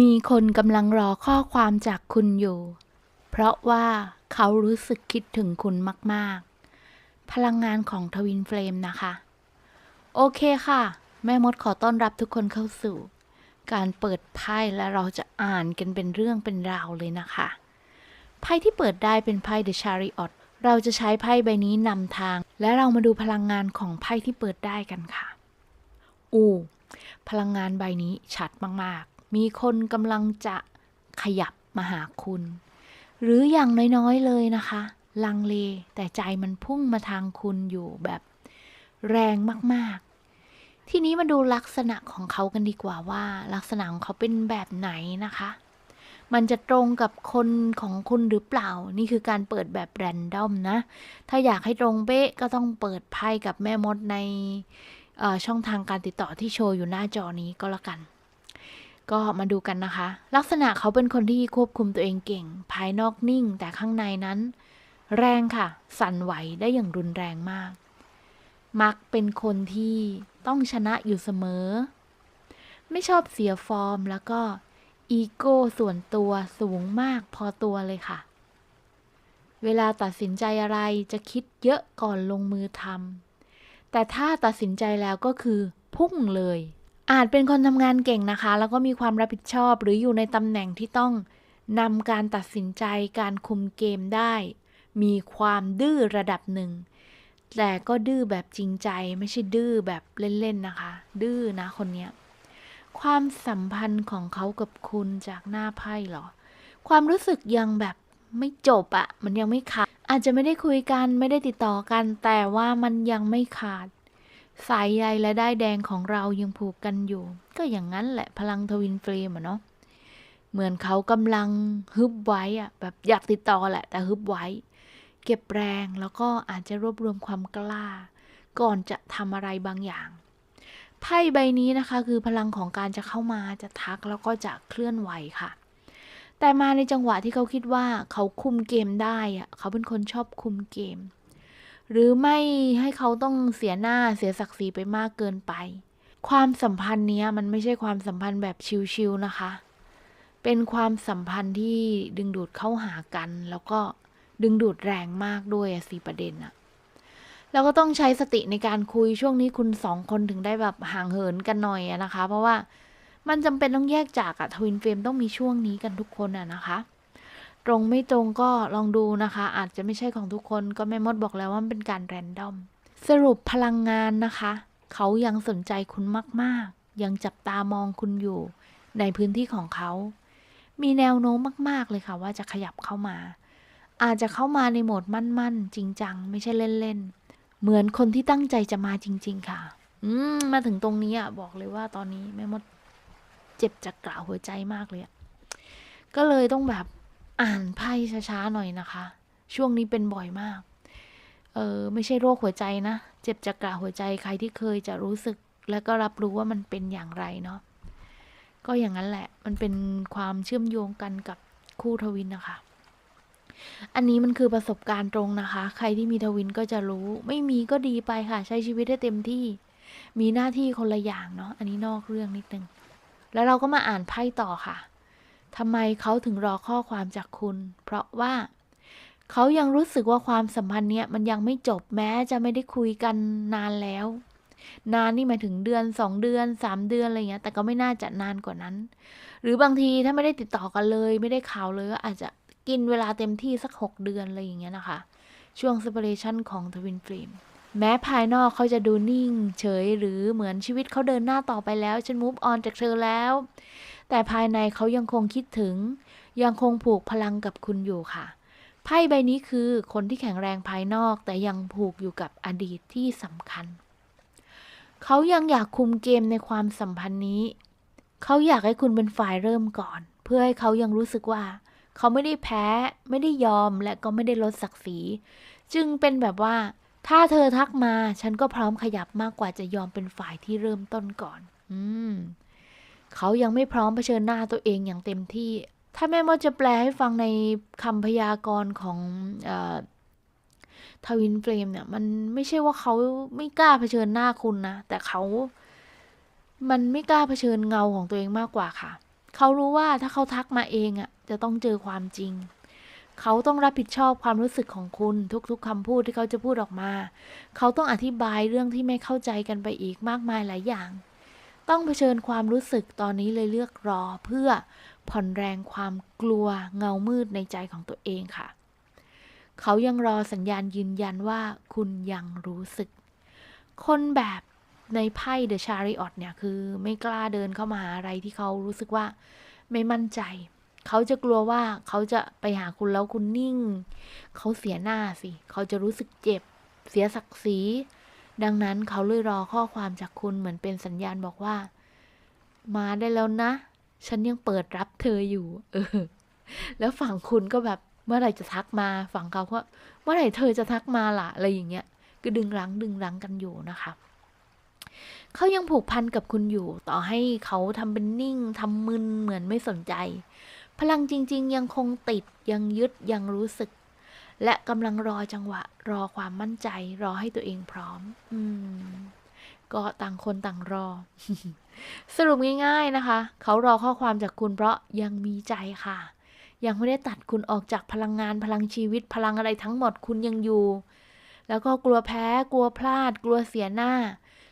มีคนกำลังรอข้อความจากคุณอยู่ เพราะว่าเขารู้สึกคิดถึงคุณมาก ๆ พลังงานของทวินเฟลมนะคะ โอเคค่ะ แม่มดขอต้อนรับทุกคนเข้าสู่ การเปิดไพ่และเราจะอ่านกันเป็นเรื่องเป็นราวเลยนะคะ ไพ่ที่เปิดได้เป็นไพ่ The Chariot เราจะใช้ไพ่ใบนี้นำทาง และเรามาดูพลังงานของไพ่ที่เปิดได้กันค่ะ อู พลังงานใบนี้ชัดมากๆ มีคนกำลังจะขยับมาหาคุณ หรืออย่างน้อยๆเลยนะคะ ลังเลแต่ใจมันพุ่งมาทางคุณอยู่แบบแรงมากๆ ทีนี้มาดูลักษณะของเขากันดีกว่าว่า ลักษณะของเขาเป็นแบบไหนนะคะ มันจะตรงกับคนของคุณหรือเปล่า นี่คือการเปิดแบบแรนดอมนะ ถ้าอยากให้ตรงเป๊ะก็ต้องเปิดไพ่กับแม่มดในช่องทางการติดต่อที่โชว์อยู่หน้าจอนี้ก็แล้วกัน ก็มาดูกันนะคะ ลักษณะเขาเป็นคนที่ควบคุมตัวเองเก่ง ภายนอกนิ่งแต่ข้างในนั้น แรงค่ะ สั่นไหวได้อย่างรุนแรงมาก มักเป็นคนที่ต้องชนะอยู่เสมอ ไม่ชอบเสียฟอร์มแล้วก็อีโก้ส่วนตัวสูงมากพอตัวเลยค่ะ เวลาตัดสินใจอะไรจะคิดเยอะก่อนลงมือทำแต่ถ้าตัดสินใจแล้วก็คือพุ่งเลย อาจเป็นคนทำงานเก่งนะคะ แล้วก็มีความรับผิดชอบ หรืออยู่ในตำแหน่งที่ต้องนำการตัดสินใจการคุมเกมได้ มีความดื้อระดับหนึ่ง แต่ก็ดื้อแบบจริงใจไม่ใช่ดื้อแบบเล่น ๆ นะคะ ดื้อนะคนเนี้ย ความสัมพันธ์ของเขากับคุณจากหน้าไพ่เหรอ ความรู้สึกยังแบบไม่จบอะมันยังไม่ขาด อาจจะไม่ได้คุยกันไม่ได้ติดต่อกัน แต่ว่ามันยังไม่ขาด สายใยและได้แดงของเรายังผูกกันอยู่ ก็อย่างนั้นแหละพลังทวินเฟลมอะเนาะเหมือนเขากำลังฮึบไว้อะแบบอยากติดต่อแหละ แต่ฮึบไว้ เก็บแรงแล้วก็อาจจะรวบรวมความกล้า ก่อนจะทำอะไรบางอย่างไพ่ใบนี้นะคะคือพลังของการจะเข้ามาจะทักแล้วก็จะเคลื่อนไหวค่ะ แต่มาในจังหวะที่เขาคิดว่าเขาคุมเกมได้อะเขาเป็นคนชอบคุมเกม หรือไม่ให้เขาต้องเสียหน้าเสียศักดิ์ศรีไปมากเกินไป ความสัมพันธ์เนี้ยมันไม่ใช่ความสัมพันธ์แบบชิวๆนะคะ เป็นความสัมพันธ์ที่ดึงดูดเข้าหากัน แล้วก็ดึงดูดแรงมากด้วยอะสิประเด็นอะแล้วก็ต้องใช้สติในการคุยช่วงนี้คุณสองคนถึงได้แบบห่างเหินกันหน่อยนะคะ เพราะว่ามันจำเป็นต้องแยกจากอะทวินเฟรมต้องมีช่วงนี้กันทุกคนอะนะคะ ตรงไม่ตรงก็ลองดูนะคะ อาจจะไม่ใช่ของทุกคนก็แม่มดบอกแล้วว่ามันเป็นการแรนดอม สรุปพลังงานนะคะ เขายังสนใจคุณมาก ๆ ยังจับตามองคุณอยู่ ในพื้นที่ของเขา มีแนวโน้มมาก ๆ เลยค่ะ ว่าจะขยับเข้ามา อาจจะเข้ามาในโหมดมั่น ๆ จริงจังไม่ใช่เล่น ๆ เหมือนคนที่ตั้งใจจะมาจริง ๆ ค่ะ อืมมาถึงตรงนี้อะบอกเลยว่าตอนนี้แม่มดเจ็บจากกล่าวหัวใจมากเลยก็เลยต้องแบบ อ่านไพ่ช้าๆหน่อยนะคะ ช่วงนี้เป็นบ่อยมาก เออไม่ใช่โรคหัวใจนะ เจ็บจากกระหัวใจใครที่เคยจะรู้สึก และก็รับรู้ว่ามันเป็นอย่างไรเนาะก็อย่างนั้นแหละ มันเป็นความเชื่อมโยงกันกับคู่ทวินนะคะ อันนี้มันคือประสบการณ์ตรงนะคะ ใครที่มีทวินก็จะรู้ ไม่มีก็ดีไปค่ะ ใช้ชีวิตให้เต็มที่ มีหน้าที่คนละอย่างเนาะ อันนี้นอกเรื่องนิดนึง แล้วเราก็มาอ่านไพ่ต่อค่ะ ทำไมเขาถึงรอข้อความจากคุณ เพราะว่าเขายังรู้สึกว่าความสัมพันธ์เนี้ยมันยังไม่จบแม้จะไม่ได้คุยกันนานแล้ว นานนี่หมายถึงเดือนสองเดือนสามเดือนอะไรเงี้ย แต่ก็ไม่น่าจะนานกว่านั้น หรือบางทีถ้าไม่ได้ติดต่อกันเลย ไม่ได้ข่าวเลยก็อาจจะกินเวลาเต็มที่สักหกเดือนอะไรอย่างเงี้ยนะคะ ช่วง separation ของทวินฟล m มแม้ภายนอกเขาจะดูนิ่ง เฉยหรือเหมือนชีวิตเขาเดินหน้าต่อไปแล้ว ฉัน move on จากเธอแล้ว แต่ภายในเขายังคงคิดถึง ยังคงผูกพลังกับคุณอยู่ค่ะ ไพ่ใบนี้คือคนที่แข็งแรงภายนอก แต่ยังผูกอยู่กับอดีตที่สำคัญ เขายังอยากคุมเกมในความสัมพันธ์นี้ เขาอยากให้คุณเป็นฝ่ายเริ่มก่อน เพื่อให้เขายังรู้สึกว่า เขาไม่ได้แพ้ ไม่ได้ยอมและก็ไม่ได้ลดศักดิ์ศรี จึงเป็นแบบว่าถ้าเธอทักมา ฉันก็พร้อมขยับมากกว่าจะยอมเป็นฝ่ายที่เริ่มต้นก่อน อืม เขายังไม่พร้อมเผชิญหน้าตัวเองอย่างเต็มที่ ถ้าแม่มดจะแปลให้ฟังในคำพยากรณ์ของทวินเฟลมเนี่ย มันไม่ใช่ว่าเขาไม่กล้าเผชิญหน้าคุณนะ แต่เขา มันไม่กล้าเผชิญเงาของตัวเองมากกว่าค่ะ เขารู้ว่าถ้าเขาทักมาเองอะ่ะ จะต้องเจอความจริง เขาต้องรับผิดชอบความรู้สึกของคุณ ทุกๆคำพูดที่เขาจะพูดออกมา เขาต้องอธิบายเรื่องที่ไม่เข้าใจกันไปอีกมากมายหลายอย่าง ต้องเผชิญความรู้สึกตอนนี้เลยเลือกรอเพื่อผ่อนแรงความกลัวเงามืดในใจของตัวเองค่ะ เขายังรอสัญญาณยืนยันว่าคุณยังรู้สึก คนแบบในไพ่เดอะชาริออตเนี่ยคือไม่กล้าเดินเข้ามาหาอะไรที่เขารู้สึกว่าไม่มั่นใจ เขาจะกลัวว่าเขาจะไปหาคุณแล้วคุณนิ่ง เขาเสียหน้าสิ เขาจะรู้สึกเจ็บ เสียศักดิ์ศรี ดังนั้นเขาเลยรอข้อความจากคุณเหมือนเป็นสัญญาณบอกว่า มาได้แล้วนะ ฉันยังเปิดรับเธออยู่ เออ แล้วฝั่งคุณก็แบบเมื่อไหร่จะทักมา ฝั่งเขาก็เมื่อไหร่เธอจะทักมาล่ะ อะไรอย่างเงี้ย ก็ดึงรั้งดึงรั้งกันอยู่นะคะเขายังผูกพันกับคุณอยู่ ต่อให้เขาทำเป็นนิ่งทำมึนเหมือนไม่สนใจ พลังจริง ๆ ยังคงติดยังยึดยังรู้สึก และกำลังรอจังหวะ รอความมั่นใจ รอให้ตัวเองพร้อม อืม ก็ต่างคนต่างรอ สรุปง่ายๆนะคะ เขารอข้อความจากคุณเพราะยังมีใจค่ะ ยังไม่ได้ตัดคุณออกจากพลังงานพลังชีวิตพลังอะไรทั้งหมดคุณยังอยู่ แล้วก็กลัวแพ้ กลัวพลาด กลัวเสียหน้า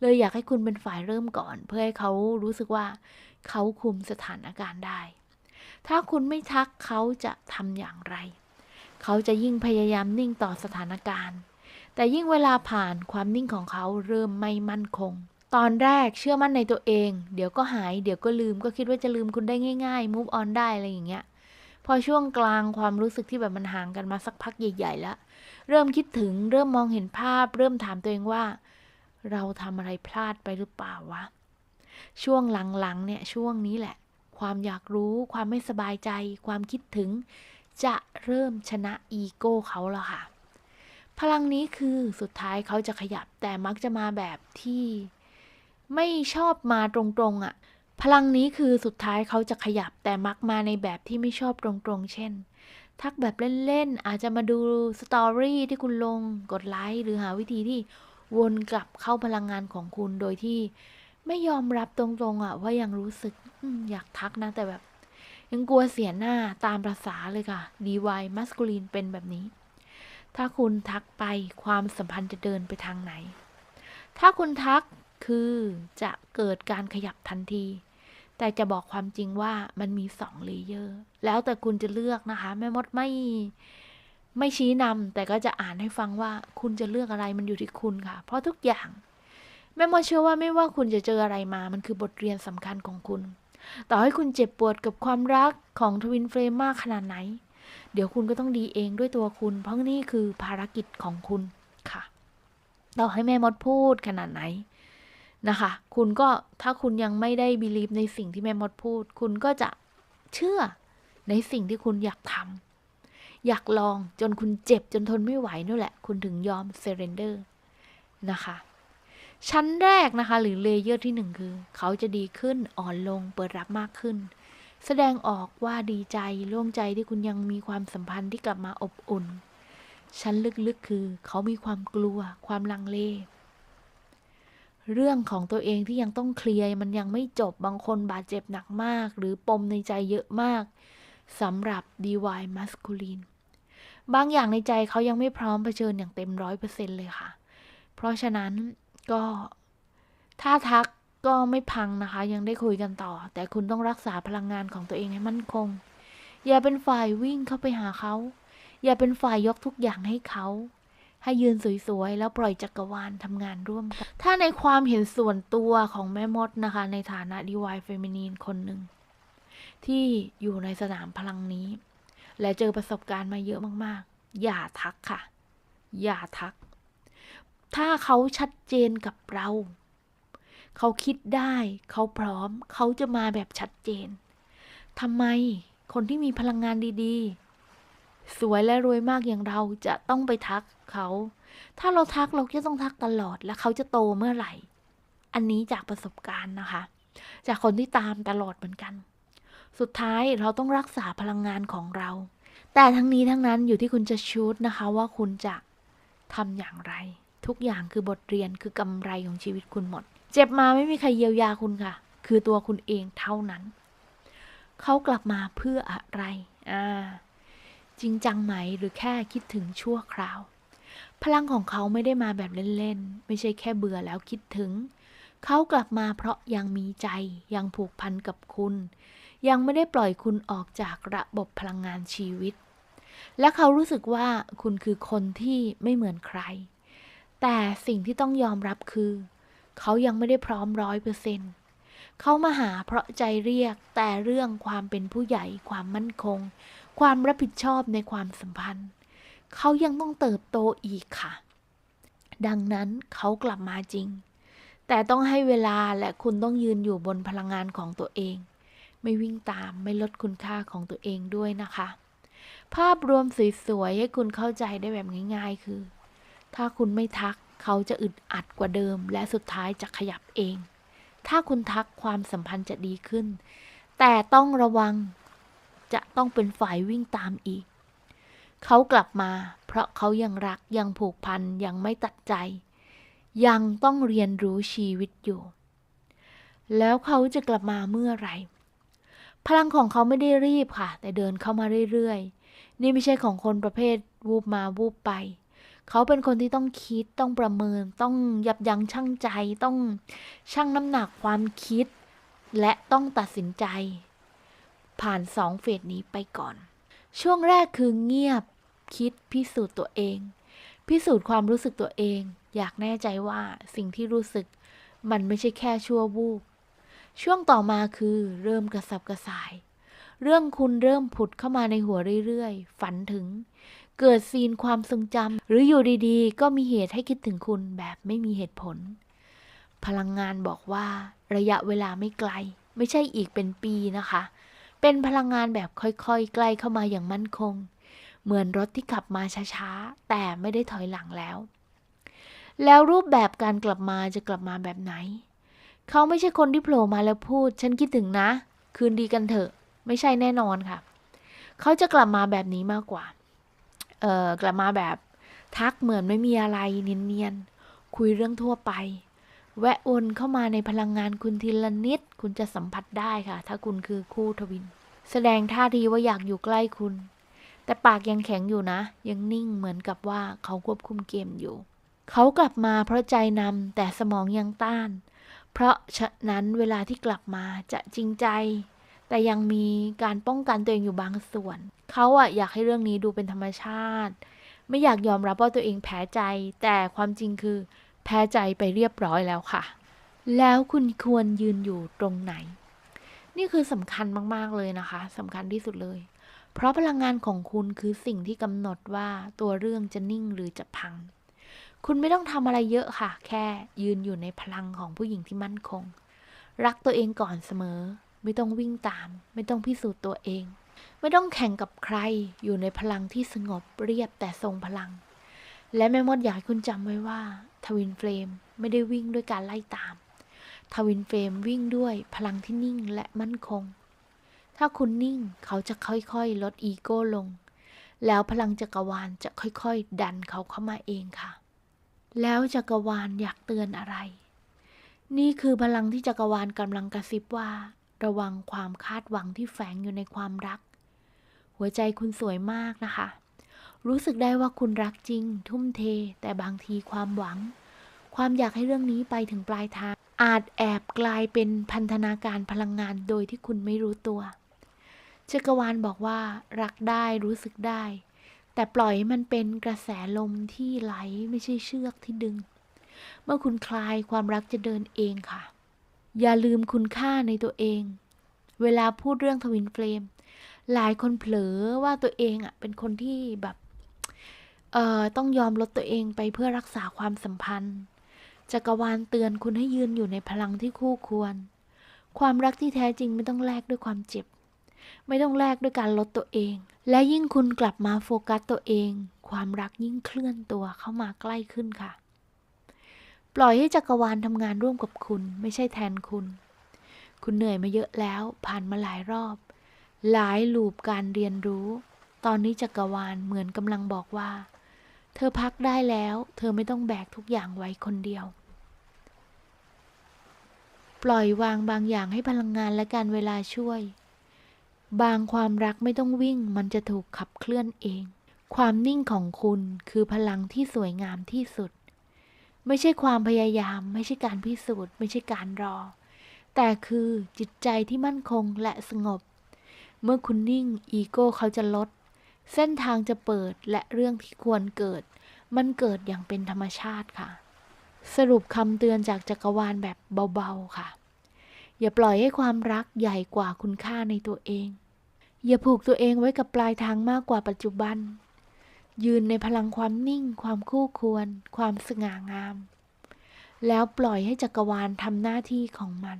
เลยอยากให้คุณเป็นฝ่ายเริ่มก่อน เพื่อให้เขารู้สึกว่า เขาคุมสถานการณ์ได้ ถ้าคุณไม่ทักเขาจะทำอย่างไร เขาจะยิ่งพยายามนิ่งต่อสถานการณ์ แต่ยิ่งเวลาผ่านความนิ่งของเขาเริ่มไม่มั่นคง ตอนแรกเชื่อมั่นในตัวเอง เดี๋ยวก็หาย เดี๋ยวก็ลืมก็คิดว่าจะลืมคุณได้ง่ายๆ move on ได้อะไรอย่างเงี้ย พอช่วงกลางความรู้สึกที่แบบมันห่างกันมาสักพักใหญ่ ๆ แล้ว เริ่มคิดถึงเริ่มมองเห็นภาพ เริ่มถามตัวเองว่า เราทำอะไรพลาดไปหรือเปล่าวะช่วงหลังๆเนี่ยช่วงนี้แหละ ความอยากรู้ ความไม่สบายใจ ความคิดถึง จะเริ่มชนะอีโก้เขาแล้วค่ะ พลังนี้คือสุดท้ายเขาจะขยับแต่มักจะมาแบบที่ไม่ชอบมาตรงๆอะ่ะ พลังนี้คือสุดท้ายเขาจะขยับแต่มักมาในแบบที่ไม่ชอบตรงๆ เช่น ทักแบบเล่นๆ อาจจะมาดูสตอรี่ที่คุณลงกดไลค์หรือหาวิธีที่วนกลับเข้าพลังงานของคุณโดยที่ไม่ยอมรับตรงๆอะว่ายังรู้สึกออยากทักนะแต่แบบ ยังกลัวเสียหน้าตามประษาเลยค่ะ DY มัสคูลีนเป็นแบบนี้ ถ้าคุณทักไปความสัมพันธ์จะเดินไปทางไหน ถ้าคุณทักคือจะเกิดการขยับทันที แต่จะบอกความจริงว่ามันมีสองเลเยอร์ แล้วแต่คุณจะเลือกนะคะ แม่มดไม่ไม่ชี้นำแต่ก็จะอ่านให้ฟังว่าคุณจะเลือกอะไรมันอยู่ที่คุณค่ะ เพราะทุกอย่าง แม่มดเชื่อว่าไม่ว่าคุณจะเจออะไรมา มันคือบทเรียนสำคัญของคุณ ต่อให้คุณเจ็บปวดกับความรักของทวินเฟรมมากขนาดไหน เดี๋ยวคุณก็ต้องดีเองด้วยตัวคุณ เพราะนี่คือภารกิจของคุณค่ะ ต่อให้แม่มดพูดขนาดไหนนะคะ คุณก็ถ้าคุณยังไม่ได้บิลีฟในสิ่งที่แม่มดพูด คุณก็จะเชื่อในสิ่งที่คุณอยากทำอยากลองจนคุณเจ็บจนทนไม่ไหวนั่นแหละ คุณถึงยอมเซเรนเดอร์นะคะ ชั้นแรกนะคะ หรือเลเยอร์ที่หนึ่งคือ เขาจะดีขึ้นอ่อนลงเปิดรับมากขึ้น แสดงออกว่าดีใจโล่งใจที่คุณยังมีความสัมพันธ์ที่กลับมาอบอุ่น ชั้นลึกๆคือ เขามีความกลัว ความลังเล เรื่องของตัวเองที่ยังต้องเคลียร์มันยังไม่จบบางคนบาดเจ็บหนักมาก หรือปมในใจเยอะมากสำหรับ DY Masculine บางอย่างในใจเขายังไม่พร้อมเผชิญอย่างเต็มร้อยเปอร์เซ็นเลยค่ะ เพราะฉะนั้น ก็ถ้าทักก็ไม่พังนะคะ ยังได้คุยกันต่อ แต่คุณต้องรักษาพลังงานของตัวเองให้มั่นคง อย่าเป็นฝ่ายวิ่งเข้าไปหาเขา อย่าเป็นฝ่ายยกทุกอย่างให้เขา ให้ยืนสวยๆ แล้วปล่อยจักรวาลทำงานร่วมกัน ถ้าในความเห็นส่วนตัวของแม่มดนะคะ ในฐานะดีวายเฟมินีนคนหนึ่ง ที่อยู่ในสนามพลังนี้ และเจอประสบการณ์มาเยอะมากๆ อย่าทักค่ะ อย่าทัก ถ้าเขาชัดเจนกับเรา เขาคิดได้ เขาพร้อม เขาจะมาแบบชัดเจนทำไมคนที่มีพลังงานดีๆ สวยและรวยมากอย่างเราจะต้องไปทักเขา ถ้าเราทักเราก็ต้องทักตลอด และเขาจะโตเมื่อไหร่ อันนี้จากประสบการณ์นะคะ จากคนที่ตามตลอดเหมือนกัน สุดท้ายเราต้องรักษาพลังงานของเรา แต่ทั้งนี้ทั้งนั้นอยู่ที่คุณจะชูดนะคะว่าคุณจะทำอย่างไร ทุกอย่างคือบทเรียนคือกำไรของชีวิตคุณหมด เจ็บมาไม่มีใครเยียวยาคุณค่ะ คือตัวคุณเองเท่านั้น เขากลับมาเพื่ออะไรอ่าจริงจังไหมหรือแค่คิดถึงชั่วคราว พลังของเขาไม่ได้มาแบบเล่นๆ ไม่ใช่แค่เบื่อแล้วคิดถึง เขากลับมาเพราะยังมีใจ ยังผูกพันกับคุณ ยังไม่ได้ปล่อยคุณออกจากระบบพลังงานชีวิต และเขารู้สึกว่าคุณคือคนที่ไม่เหมือนใคร แต่สิ่งที่ต้องยอมรับคือ เขายังไม่ได้พร้อมร้อยเปอร์เซ็นต์เขามาหาเพราะใจเรียกแต่เรื่องความเป็นผู้ใหญ่ ความมั่นคง ความรับผิดชอบในความสัมพันธ์ เขายังต้องเติบโตอีกค่ะ ดังนั้นเขากลับมาจริง แต่ต้องให้เวลาและคุณต้องยืนอยู่บนพลังงานของตัวเอง ไม่วิ่งตามไม่ลดคุณค่าของตัวเองด้วยนะคะ ภาพรวมสวยๆให้คุณเข้าใจได้แบบง่าย ๆ คือ ถ้าคุณไม่ทักเขาจะอึดอัดกว่าเดิม และสุดท้ายจะขยับเอง ถ้าคุณทักความสัมพันธ์จะดีขึ้น แต่ต้องระวังจะต้องเป็นฝ่ายวิ่งตามอีก เขากลับมา เพราะเขายังรักยังผูกพันยังไม่ตัดใจ ยังต้องเรียนรู้ชีวิตอยู่ แล้วเขาจะกลับมาเมื่อไหร่ พลังของเขาไม่ได้รีบค่ะ แต่เดินเข้ามาเรื่อยๆ นี่ไม่ใช่ของคนประเภทวูบมาวูบไป เขาเป็นคนที่ต้องคิดต้องประเมิน ต้องยับยั้งชั่งใจ ต้องชั่งน้ำหนักความคิด และต้องตัดสินใจ ผ่านสองเฟสนี้ไปก่อน ช่วงแรกคือเงียบคิดพิสูจน์ตัวเอง พิสูจน์ความรู้สึกตัวเอง อยากแน่ใจว่าสิ่งที่รู้สึก มันไม่ใช่แค่ชั่ววูบช่วงต่อมาคือเริ่มกระสับกระส่าย เรื่องคุณเริ่มผุดเข้ามาในหัวเรื่อยๆ ฝันถึง เกิดซีนความทรงจำหรืออยู่ดีๆ ก็มีเหตุให้คิดถึงคุณแบบไม่มีเหตุผล พลังงานบอกว่า ระยะเวลาไม่ไกล ไม่ใช่อีกเป็นปีนะคะ เป็นพลังงานแบบค่อยๆ ใกล้เข้ามาอย่างมั่นคง เหมือนรถที่ขับมาช้าๆ แต่ไม่ได้ถอยหลังแล้ว แล้วรูปแบบการกลับมาจะกลับมาแบบไหน เขาไม่ใช่คนที่โผล่มาแล้วพูด ฉันคิดถึงนะ คืนดีกันเถอะ ไม่ใช่แน่นอนค่ะ เขาจะกลับมาแบบนี้มากกว่า เออกลับมาแบบทักเหมือนไม่มีอะไรเนียนๆ คุยเรื่องทั่วไป แวะวนเข้ามาในพลังงานคุณทีละนิด คุณจะสัมผัสได้ค่ะ ถ้าคุณคือคู่ทวิน แสดงท่าทีว่าอยากอยู่ใกล้คุณ แต่ปากยังแข็งอยู่นะ ยังนิ่งเหมือนกับว่าเขาควบคุมเกมอยู่ เขากลับมาเพราะใจนำแต่สมองยังต้าน เพราะฉะนั้นเวลาที่กลับมาจะจริงใจ แต่ยังมีการป้องกันตัวเองอยู่บางส่วน เขาอะอยากให้เรื่องนี้ดูเป็นธรรมชาติ ไม่อยากยอมรับว่าตัวเองแพ้ใจ แต่ความจริงคือ แพ้ใจไปเรียบร้อยแล้วค่ะ แล้วคุณควรยืนอยู่ตรงไหน นี่คือสำคัญมากๆเลยนะคะสำคัญที่สุดเลย เพราะพลังงานของคุณคือสิ่งที่กำหนดว่าตัวเรื่องจะนิ่งหรือจะพัง คุณไม่ต้องทำอะไรเยอะค่ะ แค่ยืนอยู่ในพลังของผู้หญิงที่มั่นคง รักตัวเองก่อนเสมอ ไม่ต้องวิ่งตาม ไม่ต้องพิสูจน์ตัวเอง ไม่ต้องแข่งกับใครอยู่ในพลังที่สงบเรียบแต่ทรงพลัง และแม่มดอยากให้คุณจำไว้ว่าทวินเฟลมไม่ได้วิ่งด้วยการไล่ตาม ทวินเฟลมวิ่งด้วยพลังที่นิ่งและมั่นคง ถ้าคุณนิ่งเขาจะค่อยๆ ลดอีโก้ลง แล้วพลังจักรวาลจะค่อยๆ ดันเขาเข้ามาเองค่ะ แล้วจักรวาลอยากเตือนอะไร นี่คือพลังที่จักรวาลกำลังกระซิบว่า ระวังความคาดหวังที่แฝงอยู่ในความรัก หัวใจคุณสวยมากนะคะ รู้สึกได้ว่าคุณรักจริง ทุ่มเท แต่บางทีความหวัง ความอยากให้เรื่องนี้ไปถึงปลายทาง อาจแอบกลายเป็นพันธนาการพลังงานโดยที่คุณไม่รู้ตัวจักรวาลบอกว่า รักได้รู้สึกได้ แต่ปล่อยให้มันเป็นกระแสลมที่ไหลไม่ใช่เชือกที่ดึง เมื่อคุณคลายความรักจะเดินเองค่ะ อย่าลืมคุณค่าในตัวเอง เวลาพูดเรื่องทวินเฟลมหลายคนเผลอว่าตัวเองอะเป็นคนที่แบบเอ่อต้องยอมลดตัวเองไปเพื่อรักษาความสัมพันธ์ จักรวาลเตือนคุณให้ยืนอยู่ในพลังที่คู่ควร ความรักที่แท้จริงไม่ต้องแลกด้วยความเจ็บ ไม่ต้องแลกด้วยการลดตัวเอง และยิ่งคุณกลับมาโฟกัสตัวเอง ความรักยิ่งเคลื่อนตัวเข้ามาใกล้ขึ้นค่ะ ปล่อยให้จักรวาลทำงานร่วมกับคุณ ไม่ใช่แทนคุณ คุณเหนื่อยมาเยอะแล้ว ผ่านมาหลายรอบ หลายลูปการเรียนรู้ ตอนนี้จักรวาลเหมือนกำลังบอกว่า เธอพักได้แล้ว เธอไม่ต้องแบกทุกอย่างไว้คนเดียว ปล่อยวางบางอย่างให้พลังงานและการเวลาช่วย บางความรักไม่ต้องวิ่ง มันจะถูกขับเคลื่อนเอง ความนิ่งของคุณคือพลังที่สวยงามที่สุด ไม่ใช่ความพยายาม ไม่ใช่การพิสูจน์ ไม่ใช่การรอ แต่คือจิตใจที่มั่นคงและสงบ เมื่อคุณนิ่งอีโก้เขาจะลด เส้นทางจะเปิดและเรื่องที่ควรเกิด มันเกิดอย่างเป็นธรรมชาติค่ะ สรุปคำเตือนจากจักรวาลแบบเบาๆค่ะ อย่าปล่อยให้ความรักใหญ่กว่าคุณค่าในตัวเอง อย่าผูกตัวเองไว้กับปลายทางมากกว่าปัจจุบัน ยืนในพลังความนิ่ง ความคู่ควร ความสง่างาม แล้วปล่อยให้จักรวาลทำหน้าที่ของมัน